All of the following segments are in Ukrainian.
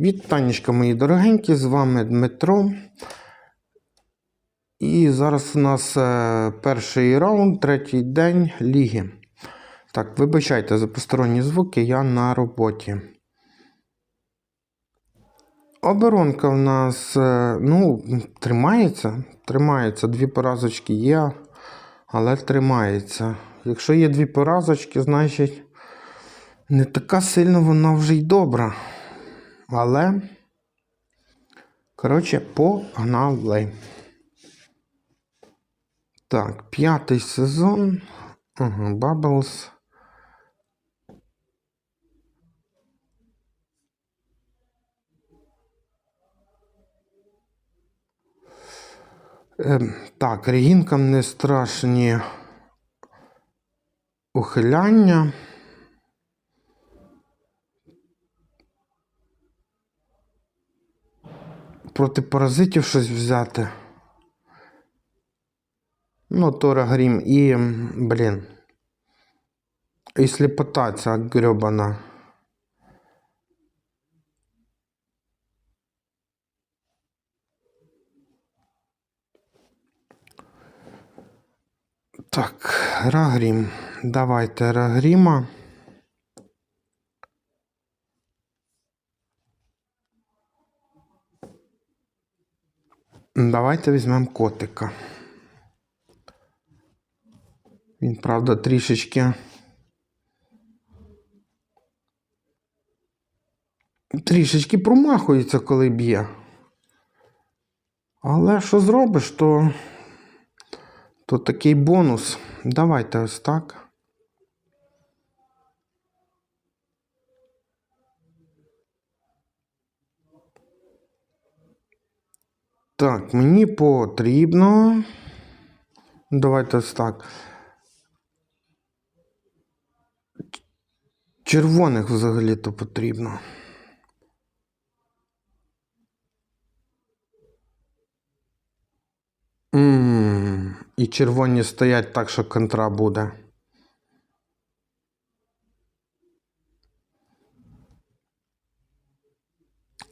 Вітанечка, мої дорогенькі, з вами Дмитро. І зараз у нас е, перший раунд, третій день ліги. Так, вибачайте за посторонні звуки, я на роботі. Оборонка в нас, е, ну, тримається. Тримається. Дві поразочки є, але тримається. Якщо є дві поразочки, значить не така сильно вона вже й добра. Але, коротше, погнали. Так, п'ятий сезон. Ага, Bubbles. Ем, так, регінкам не страшні ухиляння. Проти паразитів щось взяти. Ну, Тора Грім і, блін. І сліпота ця грьобана. Так, Рагрім. Давайте Рагріма. Давайте візьмемо котика. Він, правда, трішечки. Трішечки промахується, коли б'є. Але що зробиш, то, то такий бонус. Давайте ось так. Так, мені потрібно. Давайте так. Червоних взагалі-то потрібно. м І червоні стоять так, що контра буде.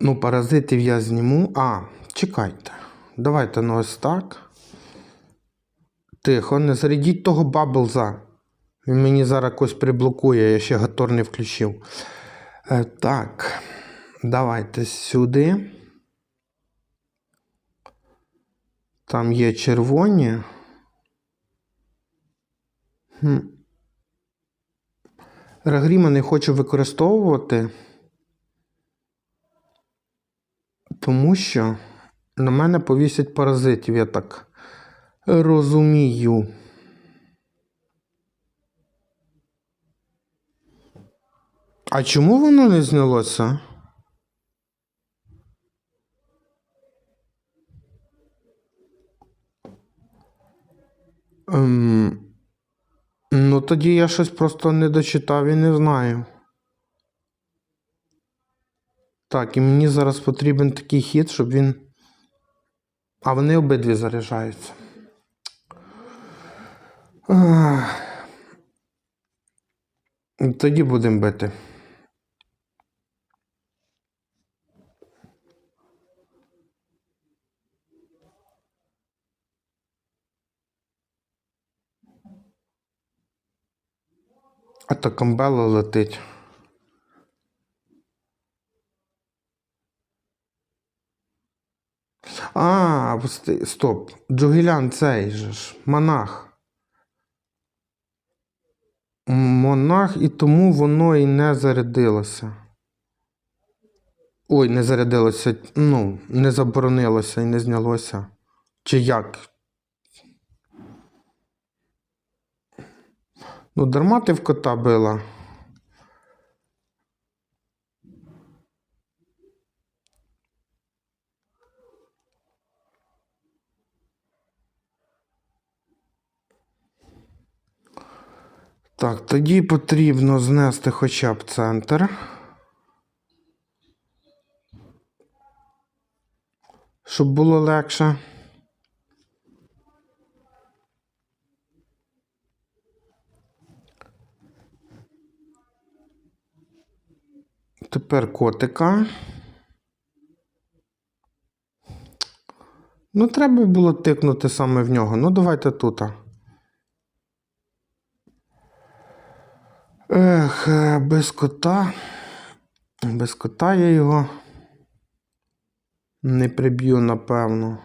Ну, паразитів я зніму. А, чекайте. Давайте ну ось так. Тихо, не зарядіть того баблза. Він мені зараз якось приблокує, я ще гатор не включив. Е, так, давайте сюди. Там є червоні. Хм. Рагріма не хочу використовувати, тому що на мене повісять паразитів, я так розумію. А чому воно не знялося? Ем, ну, тоді я щось просто не дочитав і не знаю. Так, і мені зараз потрібен такий хід, щоб він. А вони обидві заряджаються. Тоді будемо бити. А то камбела летить. А, стоп. Джугілян цей же ж, монах. Монах, і тому воно і не зарядилося. Ой, не зарядилося, ну, не заборонилося і не знялося. Чи як? Ну, дарма ти в кота била. Так, тоді потрібно знести хоча б центр. Щоб було легше. Тепер котика. Ну, треба було тикнути саме в нього. Ну, давайте тут. Ех, е, без кота. Без кота я його не приб'ю, напевно.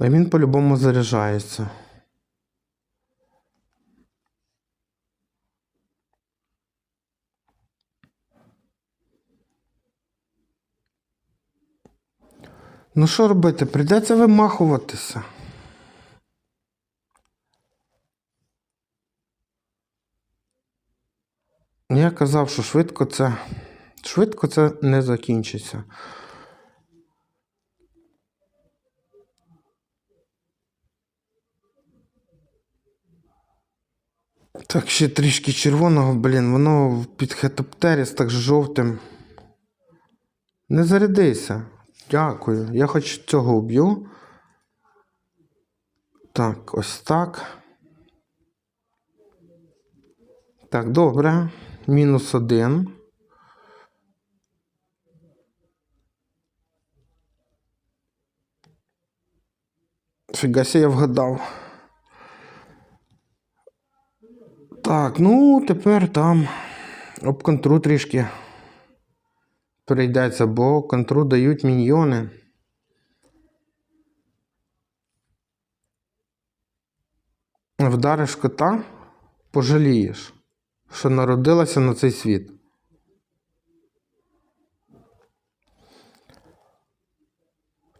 А він по-любому заряджається. Ну що робити? Прийдеться вимахуватися. Я казав, що швидко це. Швидко це не закінчиться. Так, ще трішки червоного, блін, воно під хетоптеріс так жовтим. Не зарядися. Дякую. Я хоч цього вб'ю. Так, ось так. Так, добре. Мінус один. Фігася я вгадав. Так, ну тепер там об контру трішки прийдеться, бо контру дають міньйони. Вдариш кота, пожалієш, що народилася на цей світ.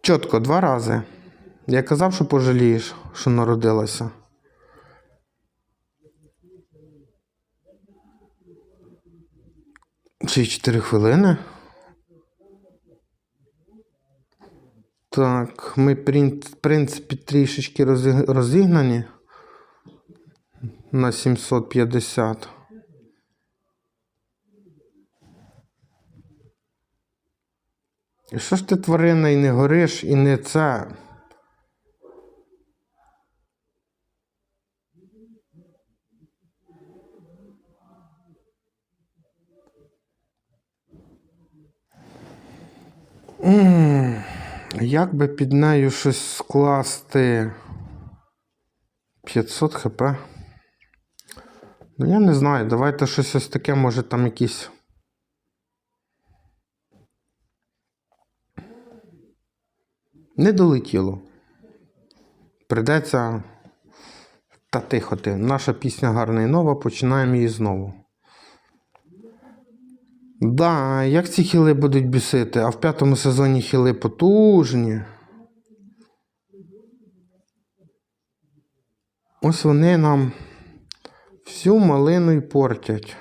Чітко два рази. Я казав, що пожалієш, що народилася. Й 4 хвилини. Так, ми, в принципі, трішечки розі- розігнані на 750. І що ж ти тварина і не гориш, і не це? М, Як би під нею щось скласти 500 хп? Ну, я не знаю, давайте щось ось таке, може там якісь. Не долетіло. Придеться. Та тихо ти. Наша пісня гарна і нова, починаємо її знову. Да, як ці хіли будуть бісити, а в п'ятому сезоні хіли потужні. Ось вони нам всю малину й портять.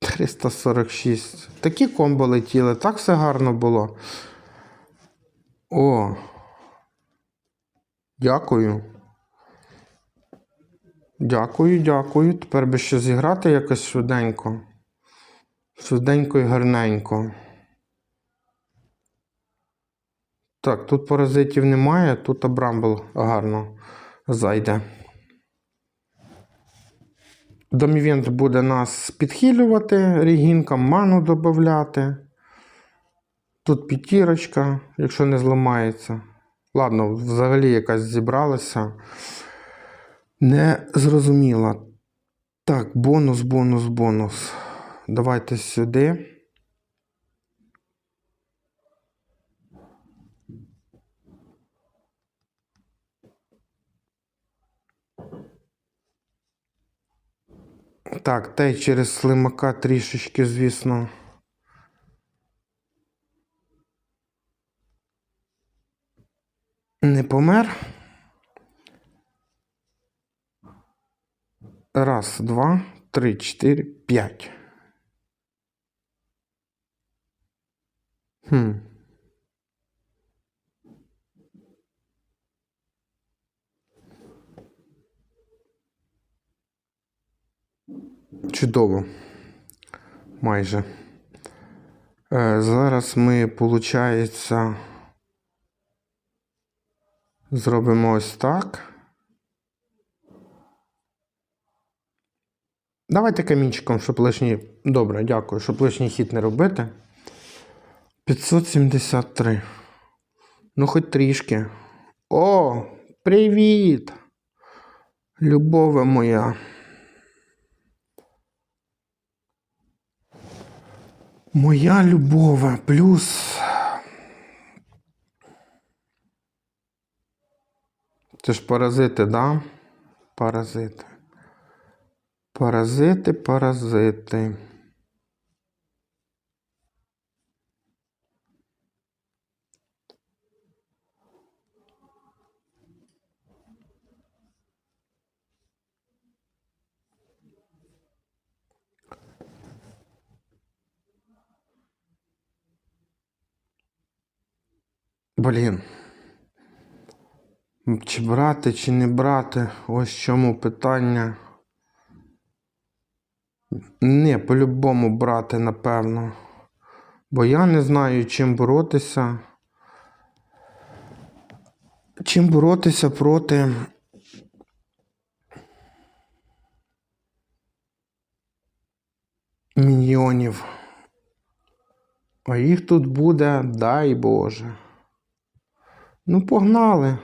Триста сорок шість. Такі комбо летіли, так все гарно було. О. Дякую. Дякую, дякую. Тепер би ще зіграти якось швиденько. Швиденько і гарненько. Так, тут паразитів немає, тут Абрамбл гарно зайде. Домівент буде нас підхилювати, регінкам ману додати. Тут п'ятірочка, якщо не зламається. Ладно, взагалі якась зібралася. Не зрозуміла. Так, бонус, бонус, бонус. Давайте сюди. Так, та й через слимака трішечки, звісно. Не помер. Раз, два, три, чотири, п'ять. Хм. Чудово. Майже. Е, зараз ми, виходить, Зробимо ось так. Давайте камінчиком, щоб лишній. Добре, дякую, щоб лишній хід не робити. 573. Ну, хоч трішки. О, привіт! Любове моя. Моя любове плюс. Це ж паразити, да? Паразити. Паразити, паразити. Блін. Чи брати, чи не брати? Ось чому питання. Не, по-любому брати, напевно. Бо я не знаю, чим боротися. Чим боротися проти. Міньйонів. А їх тут буде, дай Боже. Ну, погнали.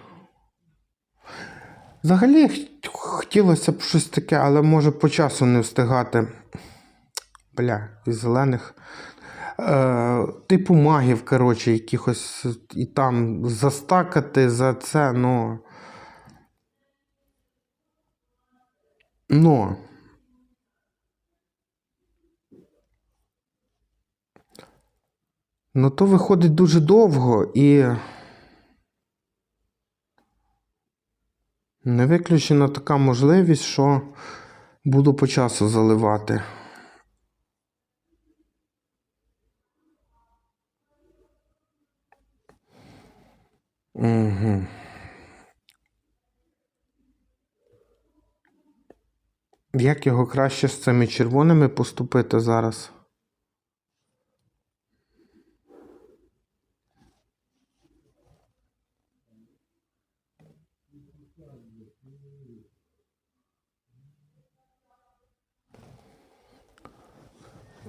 Взагалі хотілося б щось таке, але може по часу не встигати. Бля, із зелених. Е, типу магів, коротше, якихось і там застакати за це, ну. Ну. Ну, то виходить дуже довго і. Не виключена така можливість, що буду по часу заливати. Угу. Як його краще з цими червоними поступити зараз?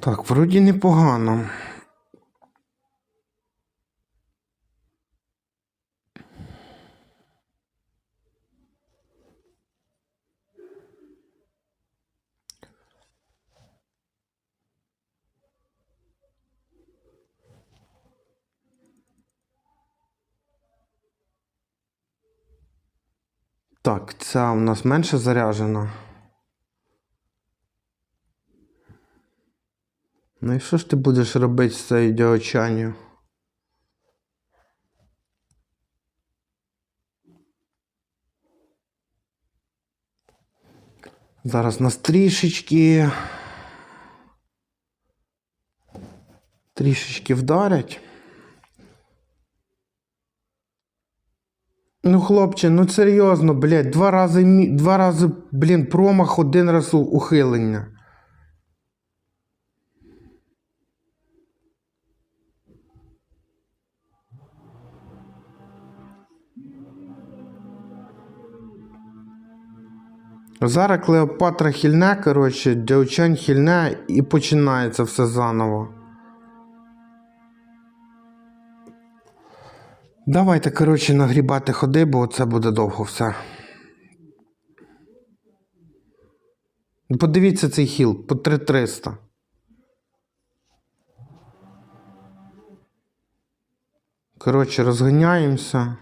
Так, вроді непогано. Так, ця у нас менше заряджена. Ну і що ж ти будеш робити з цією діочанію? Зараз нас трішечки. Трішечки вдарять. Ну, хлопче, ну серйозно, блядь, два рази, два рази, блін, промах, один раз ухилення. Зараз Клеопатра хильне, коротше, Дяучань хильне і починається все заново. Давайте, коротше, нагрібати ходи, бо це буде довго все. Подивіться цей хіл по 3300. Коротше, розганяємося.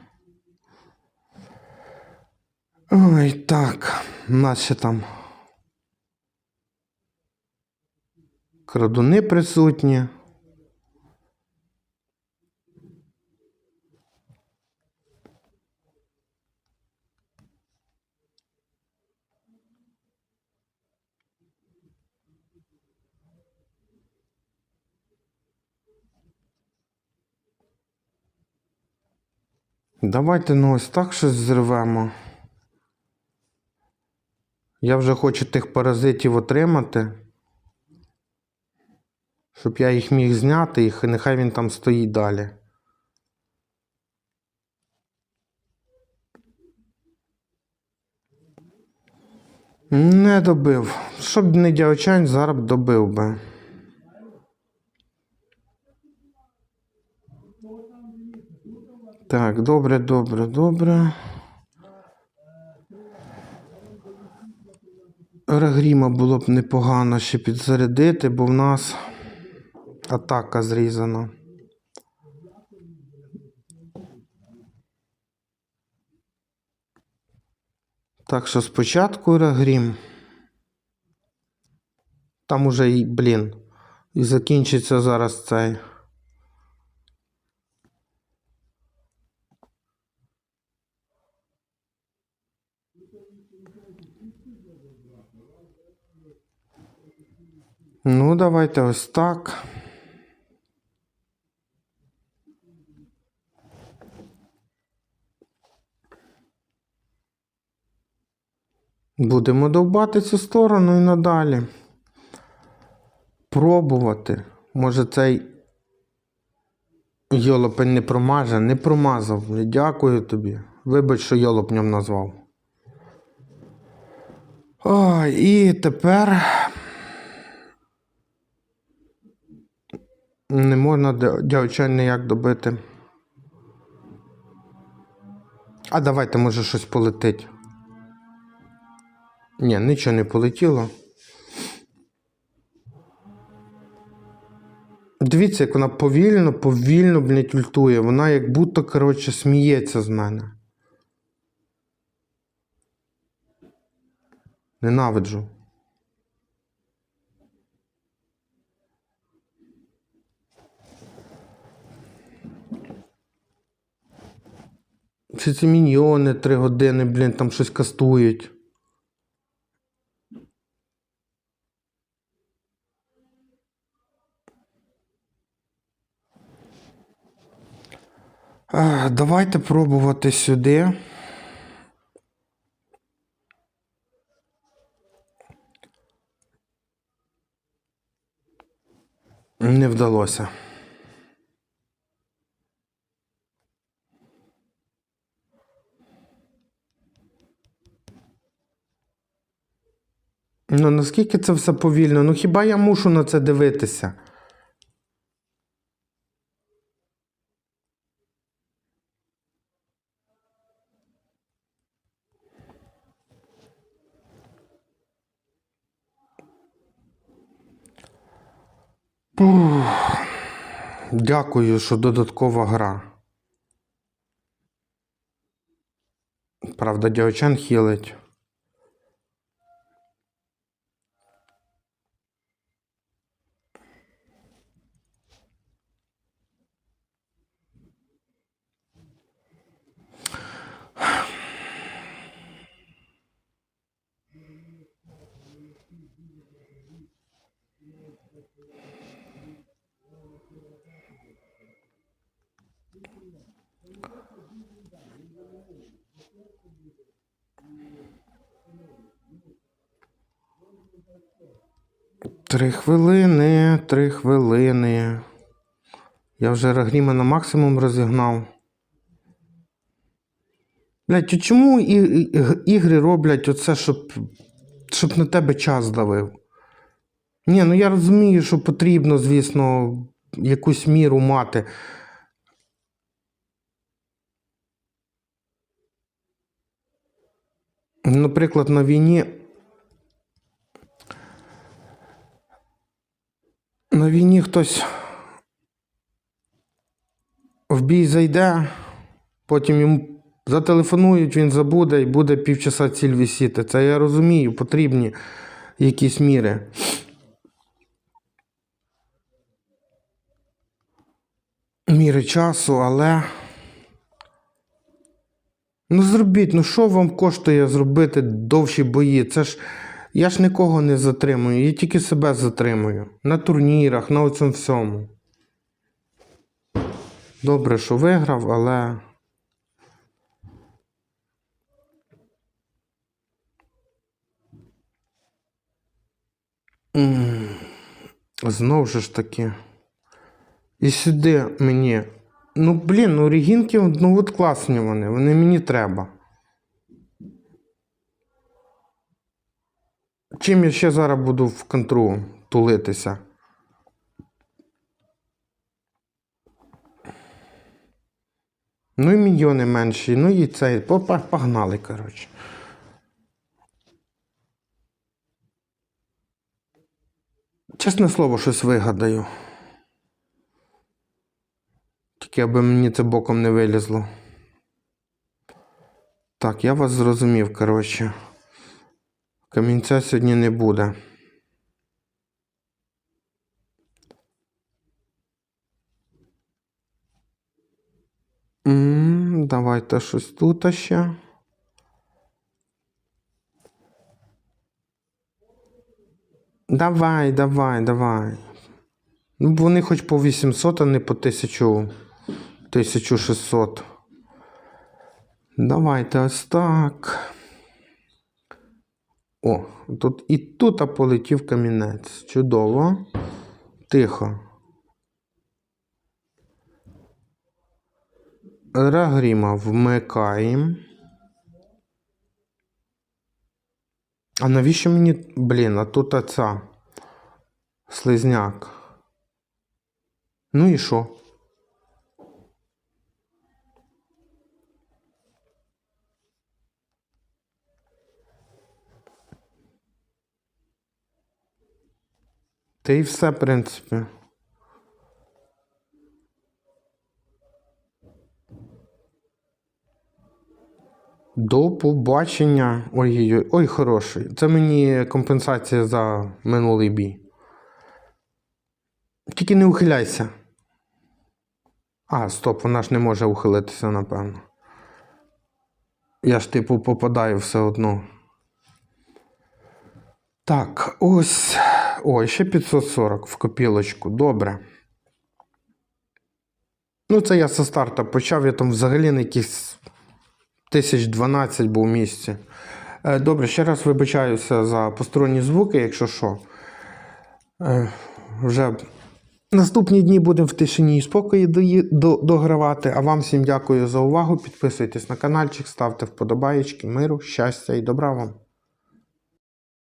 Ой, так. У там. Крадуни присутні. Давайте ну ось так щось зривемо. Я вже хочу тих паразитів отримати, щоб я їх міг зняти їх, і нехай він там стоїть далі. Не добив. Щоб не дячань, зараз б добив би. Так, добре, добре, добре. Регріма було б непогано ще підзарядити, бо в нас атака зрізана. Так що спочатку Регрім. Там уже блін, і закінчиться зараз цей. Ну, давайте ось так. Будемо довбати цю сторону і надалі. Пробувати. Може цей йолопень не промаже, не промазав. Дякую тобі. Вибач, що йолопнем назвав. Ой, і тепер не можна дя- дівчат ніяк добити. А давайте, може, щось полетить. Ні, нічого не полетіло. Дивіться, як вона повільно, повільно, блядь, ультує. Вона як будто, коротше, сміється з мене. Ненавиджу. Чи ці міньйони три години, блін, там щось кастують. Давайте пробувати сюди. Не вдалося. Ну наскільки це все повільно? Ну хіба я мушу на це дивитися? Ух. Дякую, що додаткова гра. Правда, дівчан хілить. Три хвилини, три хвилини. Я вже Рагріма на максимум розігнав. Блять, чому ігри роблять оце, щоб, щоб на тебе час давив? Ні, ну я розумію, що потрібно, звісно, якусь міру мати. Наприклад, на війні. На війні хтось в бій зайде, потім йому зателефонують, він забуде і буде півчаса ціль висіти. Це я розумію, потрібні якісь міри. Міри часу, але. Ну зробіть, ну що вам коштує зробити довші бої? Це ж я ж нікого не затримую, я тільки себе затримую. На турнірах, на оцьому всьому. Добре, що виграв, але. М, Знов же ж таки. І сюди мені. Ну, блін, ну регінки, ну от класні вони, вони мені треба. чим я ще зараз буду в контру тулитися? Ну і мільйони менші, ну і цей. Погнали, коротше. Чесне слово, щось вигадаю. Тільки аби мені це боком не вилізло. Так, я вас зрозумів, коротше. Камінця сьогодні не буде. м давайте щось тут ще. Давай, давай, давай. Ну, вони хоч по 800, а не по 1000, 1600. Давайте ось так. О, тут і тут полетів камінець. Чудово. Тихо. Рагріма вмикаємо. А навіщо мені. Блін, а тут оця. Слизняк. Ну і що? Та і все, в принципі. До побачення. Ой-ой-ой, ой, хороший. Це мені компенсація за минулий бій. Тільки не ухиляйся. А, стоп, вона ж не може ухилитися, напевно. Я ж, типу, попадаю все одно. Так, ось. Ой, ще 540 в копілочку. Добре. Ну, це я зі старта почав, я там взагалі на якихось 1012 був в місці. Е, Добре, ще раз вибачаюся за посторонні звуки, якщо що. Е, Вже наступні дні будемо в тишині і спокої догравати. А вам всім дякую за увагу. Підписуйтесь на каналчик, ставте вподобаєчки, миру, щастя і добра вам.